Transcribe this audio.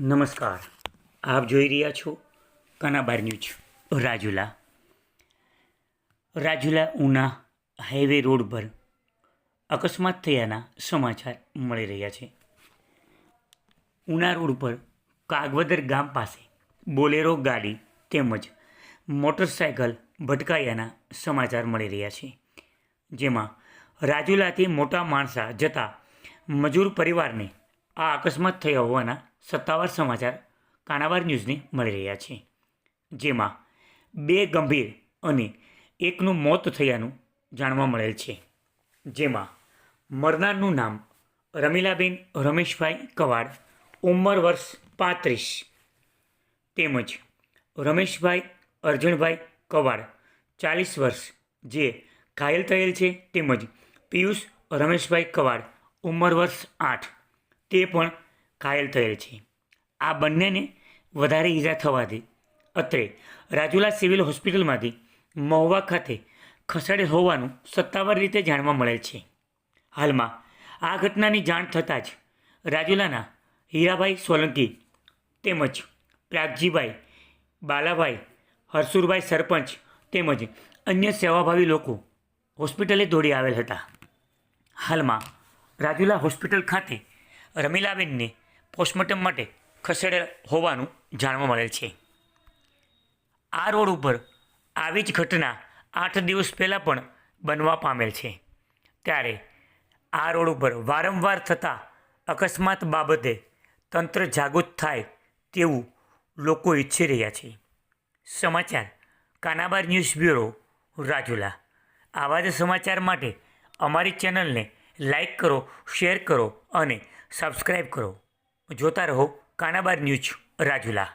નમસ્કાર. આપ જોઈ રહ્યા છો Kanabar news, Rajula. Rajula Una highway road પર અકસ્માત થયાના સમાચાર મળી રહ્યા છે. ઉના રોડ પર કાગવદર ગામ પાસે બોલેરો ગાડી તેમજ મોટરસાયકલ ભટકાયાના સમાચાર મળી રહ્યા છે. જેમાં રાજુલાથી મોટા માણસા જતા મજૂર પરિવારને આ અકસ્માત થયો હોવાના સત્તાવાર સમાચાર કાનાવાર ન્યૂઝને મળી રહ્યા છે, જેમાં બે ગંભીર અને એકનું મોત થયાનું જાણવા મળેલ છે, જેમાં મરનારનું નામ રમીલાબેન રમેશભાઈ કવાડ, ઉંમર વર્ષ પાંત્રીસ. તેમજ રમેશભાઈ અર્જુનભાઈ કવાડ, ચાલીસ વર્ષ, જે ઘાયલ થયેલ છે. તેમજ પિયુષ રમેશભાઈ કવાડ, ઉંમર વર્ષ આઠ. તે પણ ઘાયલ થયેલ છે. આ બંનેને વધારે ઈજા થવાથી અત્રે રાજુલા સિવિલ હોસ્પિટલમાંથી મહુવા ખાતે ખસેડેલ હોવાનું સત્તાવાર રીતે જાણવા મળેલ છે. હાલમાં આ ઘટનાની જાણ થતાં જ રાજુલાના હીરાભાઈ સોલંકી તેમજ પ્રાગજીભાઈ બાલાભાઈ, હરસુરભાઈ સરપંચ તેમજ અન્ય સેવાભાવી લોકો હોસ્પિટલે દોડી આવેલ હતા. હાલમાં રાજુલા હોસ્પિટલ ખાતે રમીલાબેનને પોસ્ટમોર્ટમ માટે ખસેડેલ હોવાનું જાણવા મળેલ છે. આ રોડ ઉપર આવી જ ઘટના આઠ દિવસ પહેલાં પણ બનવા પામેલ છે. ત્યારે આ રોડ ઉપર વારંવાર થતા અકસ્માત બાબતે તંત્ર જાગૃત થાય તેવું લોકો ઈચ્છી રહ્યા છે. સમાચાર, કાનાબાર ન્યૂઝ બ્યુરો, રાજુલા. આવા જ સમાચાર માટે અમારી ચેનલને લાઈક કરો, શેર કરો અને સબસ્ક્રાઈબ કરો. જોતા રહો. કાનાબાર ન્યૂઝ રાજુલા.